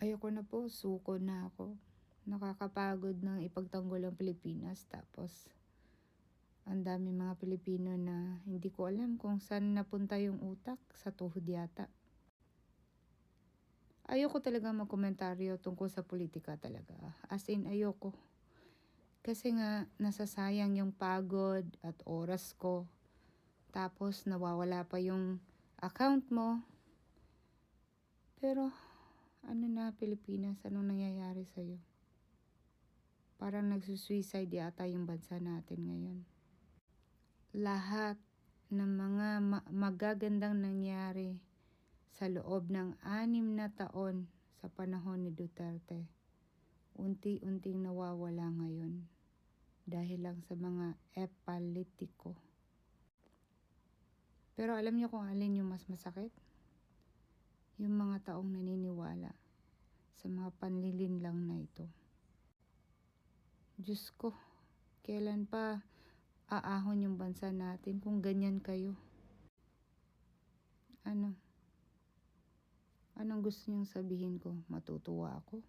Ayoko na po, suko na ako. Nakakapagod ng ipagtanggol ang Pilipinas tapos ang dami mga Pilipino na hindi ko alam kung saan napunta yung utak sa tuhod yata. Ayoko talaga magkomentaryo tungkol sa politika talaga. As in, ayoko. Kasi nga, nasasayang yung pagod at oras ko. Tapos, nawawala pa yung account mo. Pero, ano na Pilipinas? Anong nangyayari sa'yo? Parang nagsusuicide yata yung bansa natin ngayon. Lahat ng mga ma- magagandang nangyari sa loob ng anim na taon sa panahon ni Duterte, unti-unting nawawala ngayon dahil lang sa mga epalitiko. Pero alam niyo kung alin yung mas masakit? Yung mga taong naniniwala sa mga panlilin lang na ito. Diyos ko, kailan pa aahon yung bansa natin kung ganyan kayo? Ano? Anong gusto niyong sabihin ko? Matutuwa ako?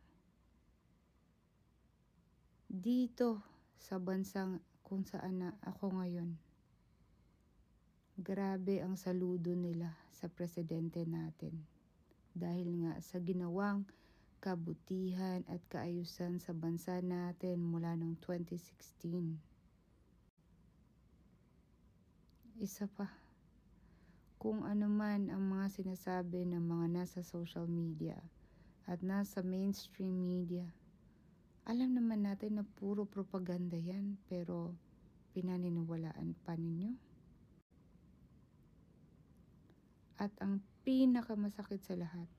Dito sa bansang kung saan na ako ngayon, grabe ang saludo nila sa presidente natin. Dahil nga sa ginawang kabutihan at kaayusan sa bansa natin mula noong 2016. Isa pa, kung ano man ang mga sinasabi ng mga nasa social media at nasa mainstream media, alam naman natin na puro propaganda yan, pero pinaniniwalaan pa ninyo. At ang pinakamasakit sa lahat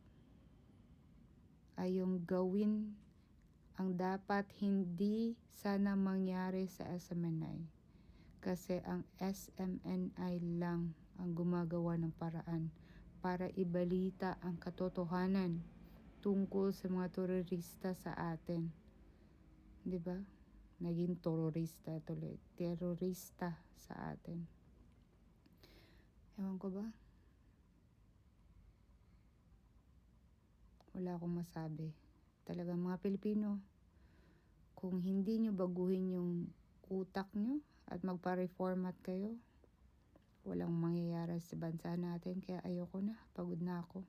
ay yung gawin ang dapat hindi sana mangyari sa SMNI. Kasi ang SMNI lang ang gumagawa ng paraan para ibalita ang katotohanan tungkol sa mga terorista sa atin. 'Di ba? Naging terorista tuloy. Terorista sa atin. Ewan ko ba? Wala akong masabi. Talagang mga Pilipino, kung hindi nyo baguhin yung utak nyo at magpa-reformat kayo, walang mangyayari sa bansa natin. Kaya ayoko na, pagod na ako.